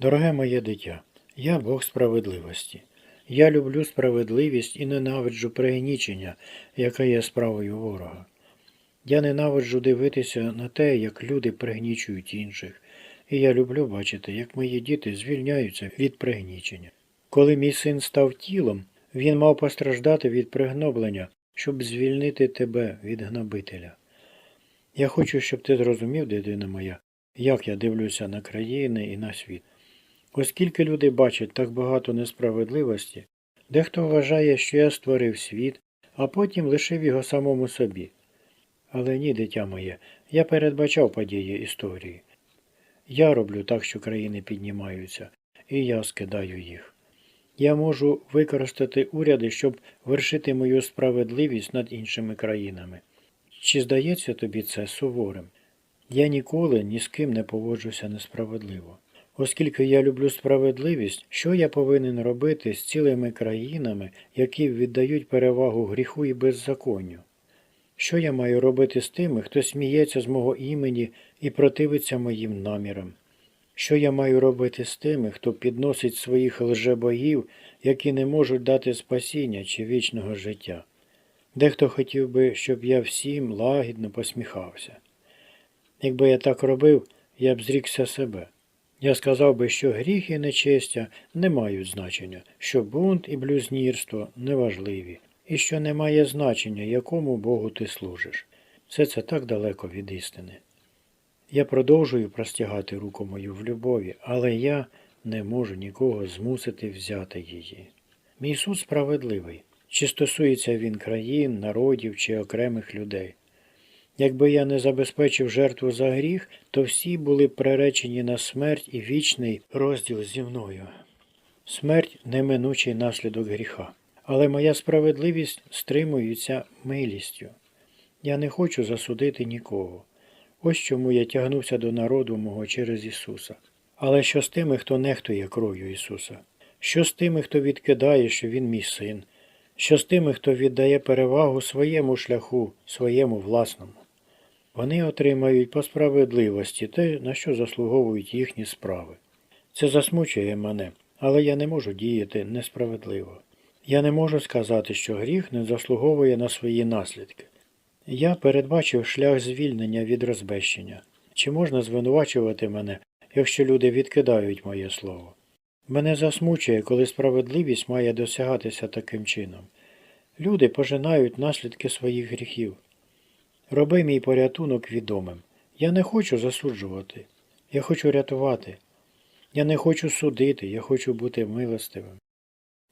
Дороге моє дитя, я Бог справедливості. Я люблю справедливість і ненавиджу пригнічення, яке є справою ворога. Я ненавиджу дивитися на те, як люди пригнічують інших, і я люблю бачити, як мої діти звільняються від пригнічення. Коли мій син став тілом, він мав постраждати від пригноблення, щоб звільнити тебе від гнобителя. Я хочу, щоб ти зрозумів, дитина моя, як я дивлюся на країни і на світ. Оскільки люди бачать так багато несправедливості, дехто вважає, що я створив світ, а потім лишив його самому собі. Але ні, дитя моє, я передбачав події історії. Я роблю так, що країни піднімаються, і я скидаю їх. Я можу використати уряди, щоб вершити мою справедливість над іншими країнами. Чи здається тобі це суворим? Я ніколи ні з ким не поводжуся несправедливо. Оскільки я люблю справедливість, що я повинен робити з цілими країнами, які віддають перевагу гріху і беззаконню? Що я маю робити з тими, хто сміється з мого імені і противиться моїм намірам? Що я маю робити з тими, хто підносить своїх лжебогів, які не можуть дати спасіння чи вічного життя? Дехто хотів би, щоб я всім лагідно посміхався. Якби я так робив, я б зрікся себе. Я сказав би, що гріх і нечестя не мають значення, що бунт і блюзнірство неважливі, і що не має значення, якому Богу ти служиш. Все це так далеко від істини. Я продовжую простягати руку мою в любові, але я не можу нікого змусити взяти її. Мій суд справедливий, чи стосується він країн, народів чи окремих людей. Якби я не забезпечив жертву за гріх, то всі були приречені на смерть і вічний розділ зі мною. Смерть неминучий наслідок гріха, але моя справедливість стримується милістю. Я не хочу засудити нікого. Ось чому я тягнувся до народу мого через Ісуса. Але що з тими, хто нехтує кров'ю Ісуса? Що з тими, хто відкидає, що Він мій син? Що з тими, хто віддає перевагу своєму шляху, своєму власному? Вони отримають по справедливості те, на що заслуговують їхні справи. Це засмучує мене, але я не можу діяти несправедливо. Я не можу сказати, що гріх не заслуговує на свої наслідки. Я передбачив шлях звільнення від розбещення. Чи можна звинувачувати мене, якщо люди відкидають моє слово? Мене засмучує, коли справедливість має досягатися таким чином. Люди пожинають наслідки своїх гріхів. Роби мій порятунок відомим. Я не хочу засуджувати. Я хочу рятувати. Я не хочу судити, я хочу бути милостивим.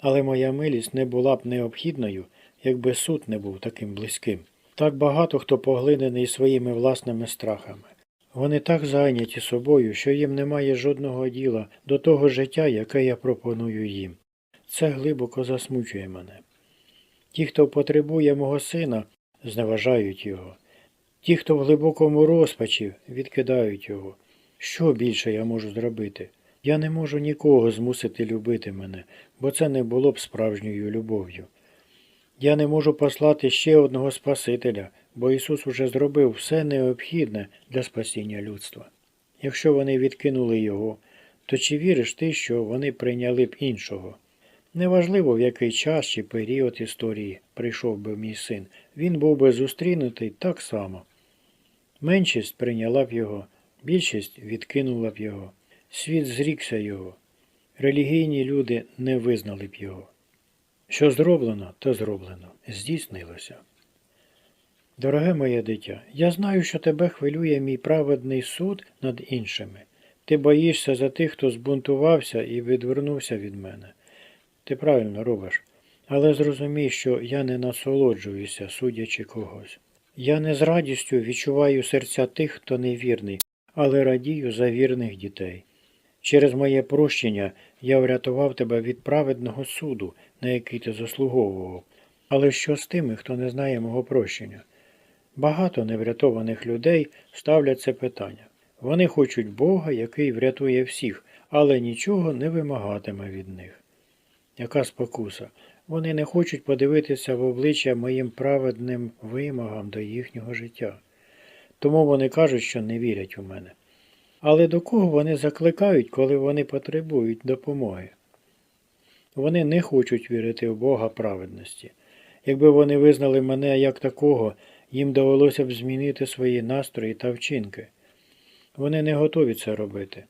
Але моя милість не була б необхідною, якби суд не був таким близьким. Так багато хто поглинений своїми власними страхами. Вони так зайняті собою, що їм немає жодного діла до того життя, яке я пропоную їм. Це глибоко засмучує мене. Ті, хто потребує мого сина, зневажають його. Ті, хто в глибокому розпачі, відкидають його. Що більше я можу зробити? Я не можу нікого змусити любити мене, бо це не було б справжньою любов'ю. Я не можу послати ще одного Спасителя, бо Ісус уже зробив все необхідне для спасіння людства. Якщо вони відкинули Його, то чи віриш ти, що вони прийняли б іншого? Неважливо, в який час чи період історії прийшов би мій син, він був би зустрінутий так само. Меншість прийняла б його, більшість відкинула б його, світ зрікся його, релігійні люди не визнали б його. Що зроблено, то зроблено, здійснилося. Дороге моє дитя, я знаю, що тебе хвилює мій праведний суд над іншими. Ти боїшся за тих, хто збунтувався і відвернувся від мене. Ти правильно робиш, але зрозумій, що я не насолоджуюся, судячи когось. Я не з радістю відчуваю серця тих, хто невірний, але радію за вірних дітей. Через моє прощення я врятував тебе від праведного суду, на який ти заслуговував. Але що з тими, хто не знає мого прощення? Багато неврятованих людей ставлять це питання. Вони хочуть Бога, який врятує всіх, але нічого не вимагатиме від них. Яка спокуса? Вони не хочуть подивитися в обличчя моїм праведним вимогам до їхнього життя. Тому вони кажуть, що не вірять у мене. Але до кого вони закликають, коли вони потребують допомоги? Вони не хочуть вірити в Бога праведності. Якби вони визнали мене як такого, їм довелося б змінити свої настрої та вчинки. Вони не готові це робити.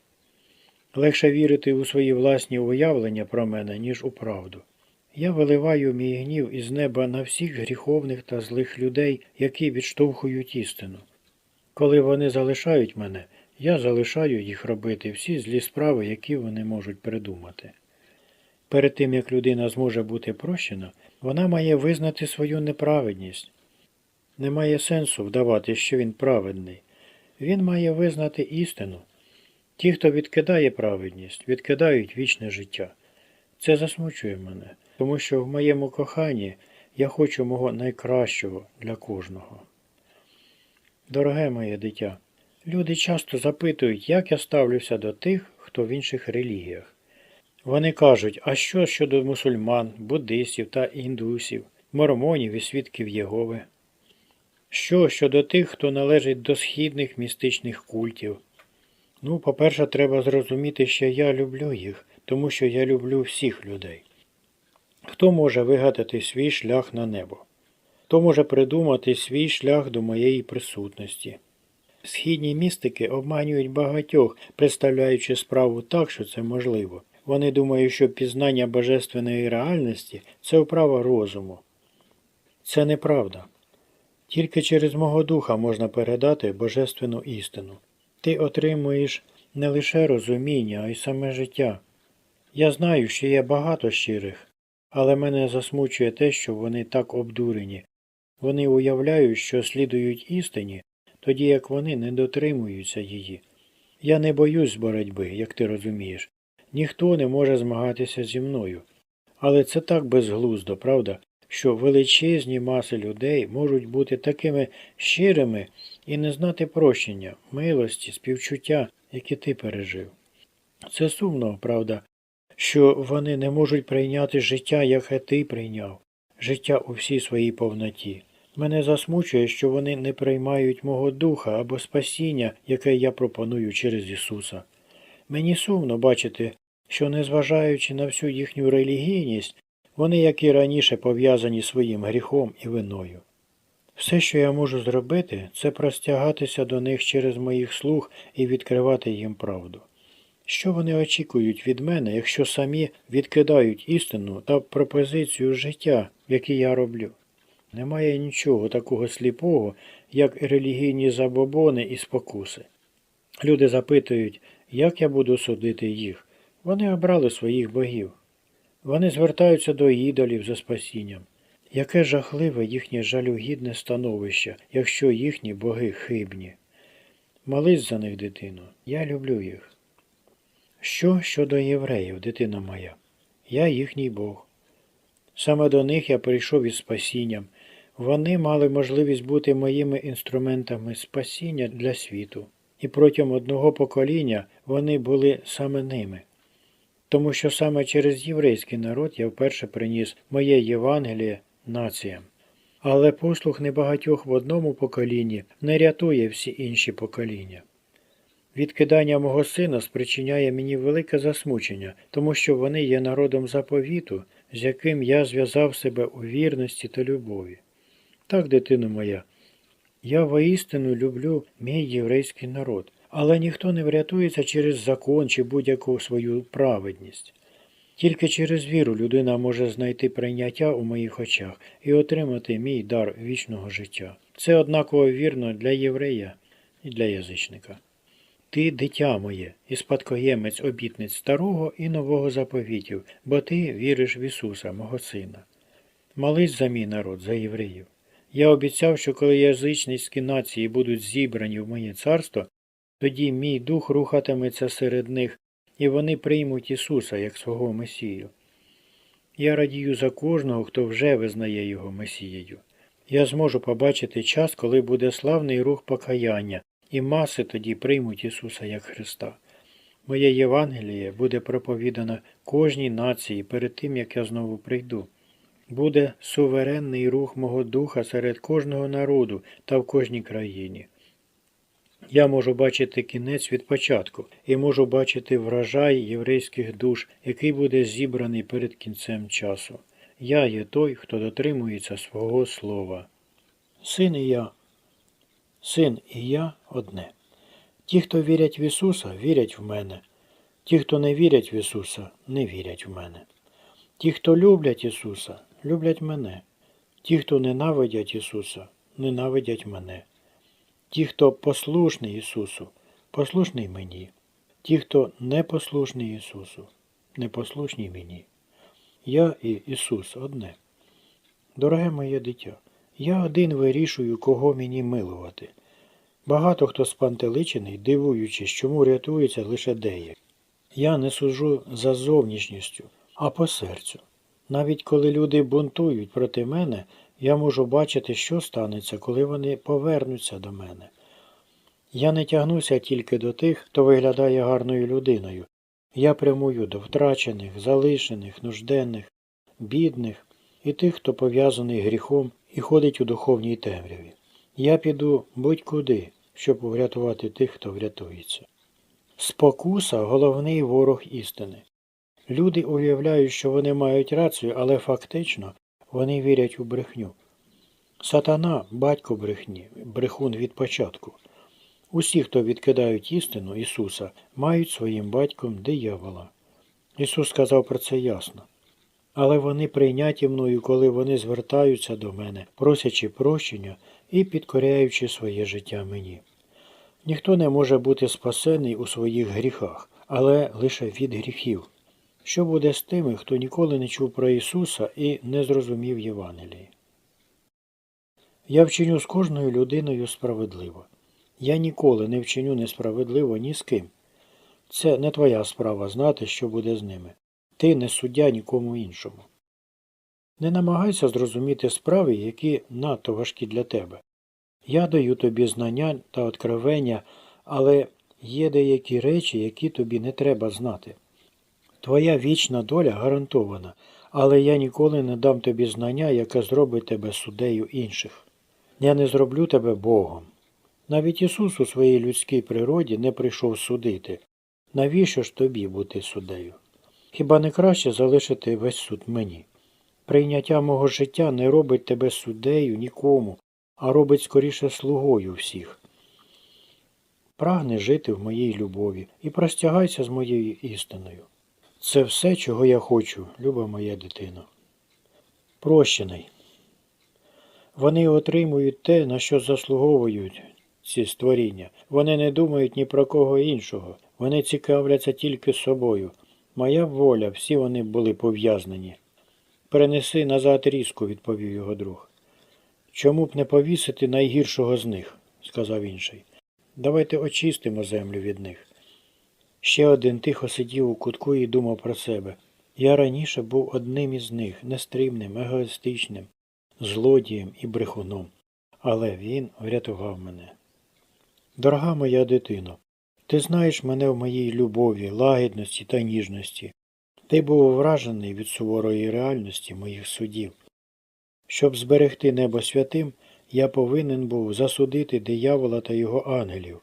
Легше вірити у свої власні уявлення про мене, ніж у правду. Я виливаю мій гнів із неба на всіх гріховних та злих людей, які відштовхують істину. Коли вони залишають мене, я залишаю їх робити всі злі справи, які вони можуть придумати. Перед тим, як людина зможе бути прощена, вона має визнати свою неправедність. Немає сенсу вдавати, що він праведний. Він має визнати істину. Ті, хто відкидає праведність, відкидають вічне життя. Це засмучує мене, тому що в моєму коханні я хочу мого найкращого для кожного. Дороге моє дитя, люди часто запитують, як я ставлюся до тих, хто в інших релігіях. Вони кажуть, а що щодо мусульман, буддистів та індусів, мормонів і свідків Єгови? Що щодо тих, хто належить до східних містичних культів? Ну, по-перше, треба зрозуміти, що я люблю їх, тому що я люблю всіх людей. Хто може вигадати свій шлях на небо? Хто може придумати свій шлях до моєї присутності? Східні містики обманюють багатьох, представляючи справу так, що це можливо. Вони думають, що пізнання божественної реальності це вправа розуму. Це неправда. Тільки через мого духа можна передати божественну істину. Ти отримуєш не лише розуміння, а й саме життя. Я знаю, що є багато щирих, але мене засмучує те, що вони так обдурені. Вони уявляють, що слідують істині, тоді як вони не дотримуються її. Я не боюсь боротьби, як ти розумієш. Ніхто не може змагатися зі мною. Але це так безглуздо, правда, що величезні маси людей можуть бути такими щирими і не знати прощення, милості, співчуття, які ти пережив. Це сумно, правда, що вони не можуть прийняти життя, яке ти прийняв, життя у всій своїй повноті. Мене засмучує, що вони не приймають мого духа або спасіння, яке я пропоную через Ісуса. Мені сумно бачити, що, незважаючи на всю їхню релігійність, вони, як і раніше, пов'язані своїм гріхом і виною. Все, що я можу зробити, це простягатися до них через моїх слуг і відкривати їм правду. Що вони очікують від мене, якщо самі відкидають істину та пропозицію життя, які я роблю? Немає нічого такого сліпого, як релігійні забобони і спокуси. Люди запитують, як я буду судити їх. Вони обрали своїх богів. Вони звертаються до ідолів за спасінням. Яке жахливе їхнє жалюгідне становище, якщо їхні боги хибні. Молись за них, дитино, я люблю їх. Що щодо євреїв, дитина моя? Я їхній Бог. Саме до них я прийшов із спасінням. Вони мали можливість бути моїми інструментами спасіння для світу, і протягом одного покоління вони були саме ними. Тому що саме через єврейський народ я вперше приніс моє Євангеліє націям. Але послух небагатьох в одному поколінні не рятує всі інші покоління. Відкидання мого сина спричиняє мені велике засмучення, тому що вони є народом заповіту, з яким я зв'язав себе у вірності та любові. Так, дитино моя, я воістину люблю мій єврейський народ, але ніхто не врятується через закон чи будь-яку свою праведність. Тільки через віру людина може знайти прийняття у моїх очах і отримати мій дар вічного життя. Це однаково вірно для єврея і для язичника. Ти, дитя моє, і спадкоємець обітниць старого і нового заповітів, бо ти віриш в Ісуса, мого Сина. Молись за мій народ, за євреїв. Я обіцяв, що коли язичницькі нації будуть зібрані в моє царство, тоді мій дух рухатиметься серед них, і вони приймуть Ісуса як свого Месію. Я радію за кожного, хто вже визнає Його Месією. Я зможу побачити час, коли буде славний рух покаяння, і маси тоді приймуть Ісуса як Христа. Моє Євангеліє буде проповідано кожній нації перед тим, як я знову прийду. Буде суверенний рух мого духа серед кожного народу та в кожній країні. Я можу бачити кінець від початку і можу бачити врожай єврейських душ, який буде зібраний перед кінцем часу. Я є той, хто дотримується свого слова. Син я. Син і я одне. Ті, хто вірять в Ісуса, вірять в мене. Ті, хто не вірять в Ісуса, не вірять в мене. Ті, хто люблять Ісуса, люблять мене. Ті, хто ненавидять Ісуса, ненавидять мене. Ті, хто послушний Ісусу, послушний мені. Ті, хто непослушний Ісусу, непослушні мені. Я і Ісус одне. Дороге моє дитя, я один вирішую, кого мені милувати. Багато хто спантеличений, дивуючись, чому рятується лише деякі. Я не суджу за зовнішністю, а по серцю. Навіть коли люди бунтують проти мене, я можу бачити, що станеться, коли вони повернуться до мене. Я не тягнуся тільки до тих, хто виглядає гарною людиною. Я прямую до втрачених, залишених, нужденних, бідних і тих, хто пов'язаний гріхом і ходить у духовній темряві. Я піду будь-куди, щоб врятувати тих, хто врятується. Спокуса головний ворог істини. Люди уявляють, що вони мають рацію, але фактично вони вірять у брехню. Сатана батько брехні, брехун від початку. Усі, хто відкидають істину Ісуса, мають своїм батьком диявола. Ісус сказав про це ясно. Але вони прийняті мною, коли вони звертаються до мене, просячи прощення і підкоряючи своє життя мені. Ніхто не може бути спасений у своїх гріхах, але лише від гріхів. Що буде з тими, хто ніколи не чув про Ісуса і не зрозумів Євангелії? Я вчиню з кожною людиною справедливо. Я ніколи не вчиню несправедливо ні з ким. Це не твоя справа знати, що буде з ними. Ти не суддя нікому іншому. Не намагайся зрозуміти справи, які надто важкі для тебе. Я даю тобі знання та откровення, але є деякі речі, які тобі не треба знати. Твоя вічна доля гарантована, але я ніколи не дам тобі знання, яке зробить тебе суддею інших. Я не зроблю тебе Богом. Навіть Ісус у своїй людській природі не прийшов судити. Навіщо ж тобі бути суддею? Хіба не краще залишити весь суд мені? Прийняття мого життя не робить тебе суддею нікому, а робить скоріше слугою всіх. Прагни жити в моїй любові і простягайся з моєю істиною. Це все, чого я хочу, люба моя дитино. Прощений. Вони отримують те, на що заслуговують ці створіння. Вони не думають ні про кого іншого. Вони цікавляться тільки собою. Моя воля, всі вони були пов'язнені. Перенеси назад різку, відповів його друг. Чому б не повісити найгіршого з них, сказав інший. Давайте очистимо землю від них. Ще один тихо сидів у кутку і думав про себе. Я раніше був одним із них, нестримним, егоїстичним, злодієм і брехуном, але він врятував мене. Дорога моя дитино, ти знаєш мене в моїй любові, лагідності та ніжності. Ти був вражений від суворої реальності моїх судів. Щоб зберегти небо святим, я повинен був засудити диявола та його ангелів.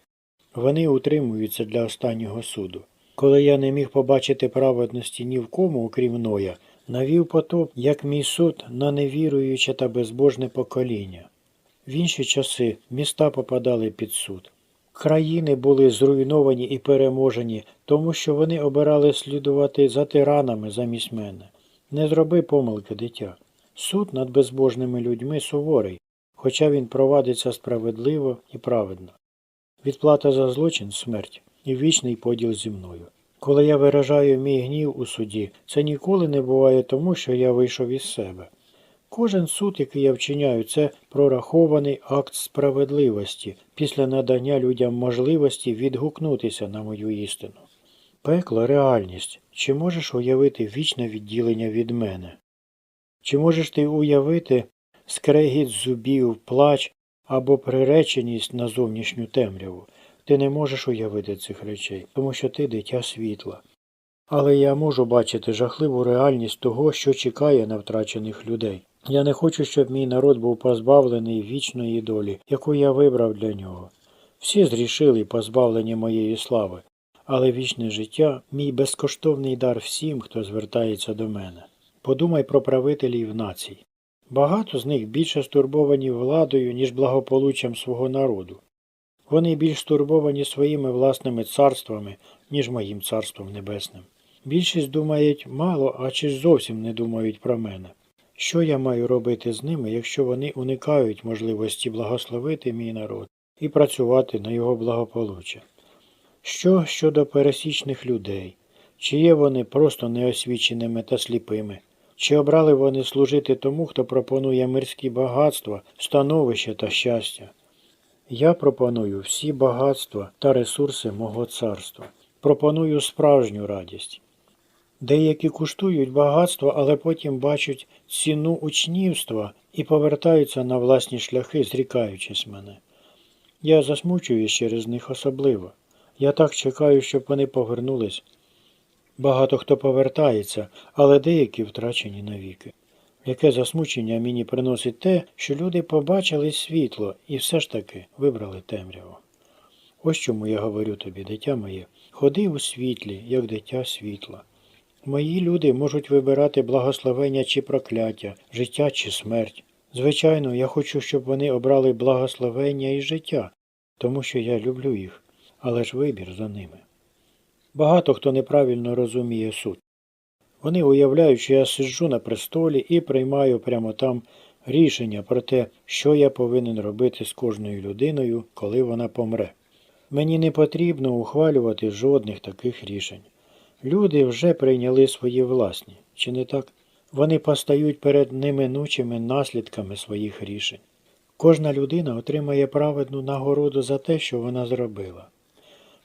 Вони утримуються для останнього суду. Коли я не міг побачити праведності ні в кому, окрім Ноя, навів потоп, як мій суд на невіруюче та безбожне покоління. В інші часи міста попадали під суд. Країни були зруйновані і переможені, тому що вони обирали слідувати за тиранами замість мене. Не зроби помилки, дитя. Суд над безбожними людьми суворий, хоча він провадиться справедливо і праведно. Відплата за злочин смерть і вічний поділ зі мною. Коли я виражаю мій гнів у суді, це ніколи не буває тому, що я вийшов із себе. Кожен суд, який я вчиняю, це прорахований акт справедливості після надання людям можливості відгукнутися на мою істину. Пекло реальність. Чи можеш уявити вічне відділення від мене? Чи можеш ти уявити скрегіт зубів, плач або приреченість на зовнішню темряву? Ти не можеш уявити цих речей, тому що ти дитя світла. Але я можу бачити жахливу реальність того, що чекає на втрачених людей. Я не хочу, щоб мій народ був позбавлений вічної долі, яку я вибрав для нього. Всі зрішили позбавлені моєї слави, але вічне життя мій безкоштовний дар всім, хто звертається до мене. Подумай про правителів націй. Багато з них більше стурбовані владою, ніж благополуччям свого народу. Вони більш стурбовані своїми власними царствами, ніж моїм царством небесним. Більшість думають мало, а чи зовсім не думають про мене. Що я маю робити з ними, якщо вони уникають можливості благословити мій народ і працювати на його благополуччя? Що щодо пересічних людей? Чи є вони просто неосвіченими та сліпими? Чи обрали вони служити тому, хто пропонує мирські багатства, становище та щастя? Я пропоную всі багатства та ресурси мого царства. Пропоную справжню радість. Деякі куштують багатство, але потім бачать ціну учнівства і повертаються на власні шляхи, зрікаючись мене. Я засмучуюсь через них особливо. Я так чекаю, щоб вони повернулись. Багато хто повертається, але деякі втрачені навіки. Яке засмучення мені приносить те, що люди побачили світло і все ж таки вибрали темряву. Ось чому я говорю тобі, дитя моє, ходи у світлі, як дитя світла. Мої люди можуть вибирати благословення чи прокляття, життя чи смерть. Звичайно, я хочу, щоб вони обрали благословення і життя, тому що я люблю їх, але ж вибір за ними. Багато хто неправильно розуміє суть. Вони уявляють, що я сиджу на престолі і приймаю прямо там рішення про те, що я повинен робити з кожною людиною, коли вона помре. Мені не потрібно ухвалювати жодних таких рішень. Люди вже прийняли свої власні, чи не так? Вони постають перед неминучими наслідками своїх рішень. Кожна людина отримає праведну нагороду за те, що вона зробила.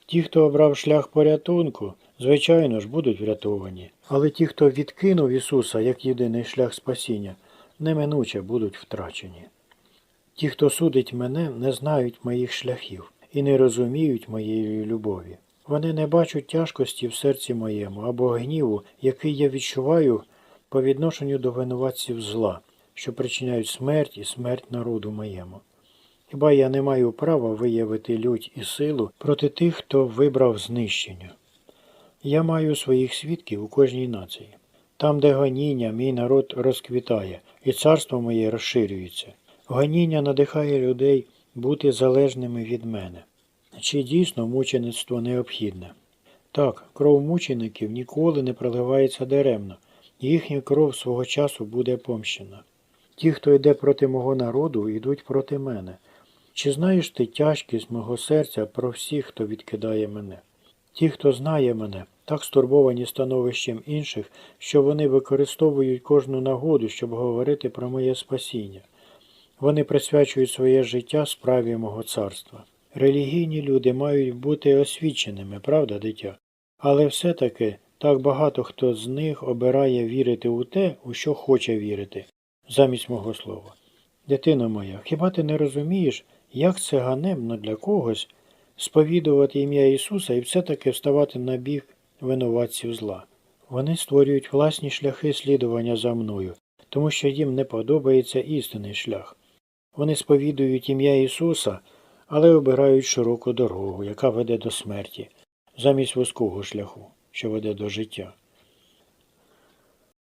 Ті, хто обрав шлях порятунку, звичайно ж, будуть врятовані, але ті, хто відкинув Ісуса як єдиний шлях спасіння, неминуче будуть втрачені. Ті, хто судить мене, не знають моїх шляхів і не розуміють моєї любові. Вони не бачать тяжкості в серці моєму або гніву, який я відчуваю по відношенню до винуватців зла, що причиняють смерть і смерть народу моєму. Хіба я не маю права виявити лють і силу проти тих, хто вибрав знищення? Я маю своїх свідків у кожній нації. Там, де гоніння, мій народ розквітає, і царство моє розширюється. Гоніння надихає людей бути залежними від мене. Чи дійсно мучеництво необхідне? Так, кров мучеників ніколи не проливається даремно, їхня кров свого часу буде помщена. Ті, хто йде проти мого народу, йдуть проти мене. Чи знаєш ти тяжкість мого серця про всіх, хто відкидає мене? Ті, хто знає мене, так стурбовані становищем інших, що вони використовують кожну нагоду, щоб говорити про моє спасіння. Вони присвячують своє життя справі мого царства. Релігійні люди мають бути освіченими, правда, дитя? Але все-таки так багато хто з них обирає вірити у те, у що хоче вірити, замість мого слова. Дитино моя, хіба ти не розумієш, як це ганебно для когось сповідувати ім'я Ісуса і все-таки вставати на бік винуватців зла? Вони створюють власні шляхи слідування за мною, тому що їм не подобається істинний шлях. Вони сповідують ім'я Ісуса, але обирають широку дорогу, яка веде до смерті, замість вузького шляху, що веде до життя.